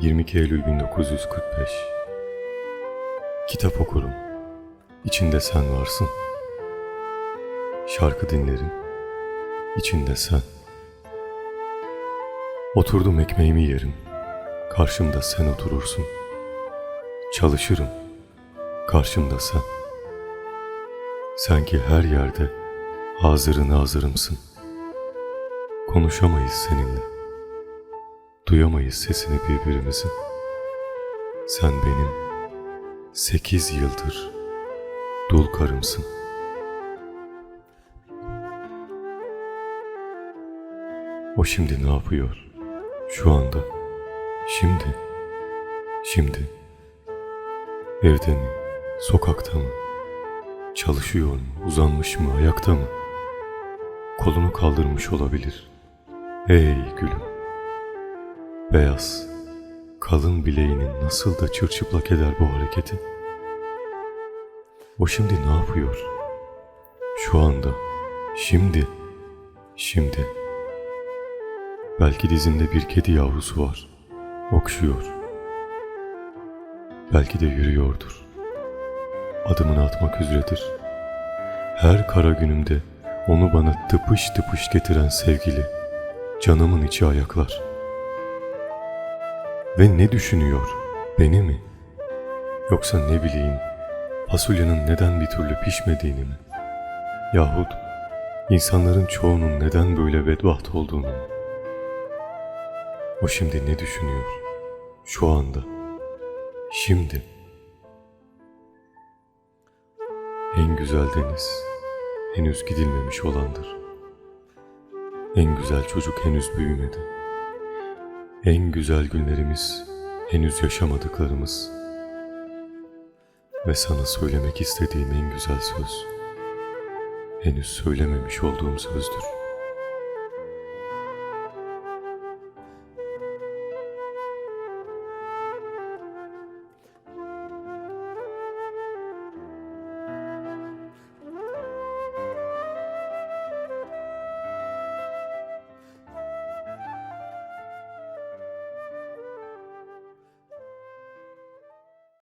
22 Eylül 1945 Kitap okurum. İçinde sen varsın. Şarkı dinlerim. İçinde sen. Oturdum ekmeğimi yerim. Karşımda sen oturursun. Çalışırım. Karşımda sen. Sanki her yerde hazırın hazırımsın. Konuşamayız seninle. Duyamayız sesini birbirimizin. Sen benim sekiz yıldır dul karımsın. O şimdi ne yapıyor? Şu anda. Şimdi. Şimdi. Evde mi? Sokakta mı? Çalışıyor mu? Uzanmış mı? Ayakta mı? Kolunu kaldırmış olabilir. Ey gülüm. Beyaz, kalın bileğinin nasıl da çırçıplak eder bu hareketi? O şimdi ne yapıyor? Şu anda, şimdi, şimdi. Belki dizinde bir kedi yavrusu var, okşuyor. Belki de yürüyordur. Adımını atmak üzeredir. Her kara günümde onu bana tıpış tıpış getiren sevgili, canımın içi ayaklar. Ve ne düşünüyor? Beni mi? Yoksa ne bileyim fasulyenin neden bir türlü pişmediğini mi? Yahut insanların çoğunun neden böyle bedbaht olduğunu mu? O şimdi ne düşünüyor? Şu anda. Şimdi. En güzel deniz henüz gidilmemiş olandır. En güzel çocuk henüz büyümedi. En güzel günlerimiz henüz yaşamadıklarımız. Ve sana söylemek istediğim en güzel söz henüz söylememiş olduğum sözdür.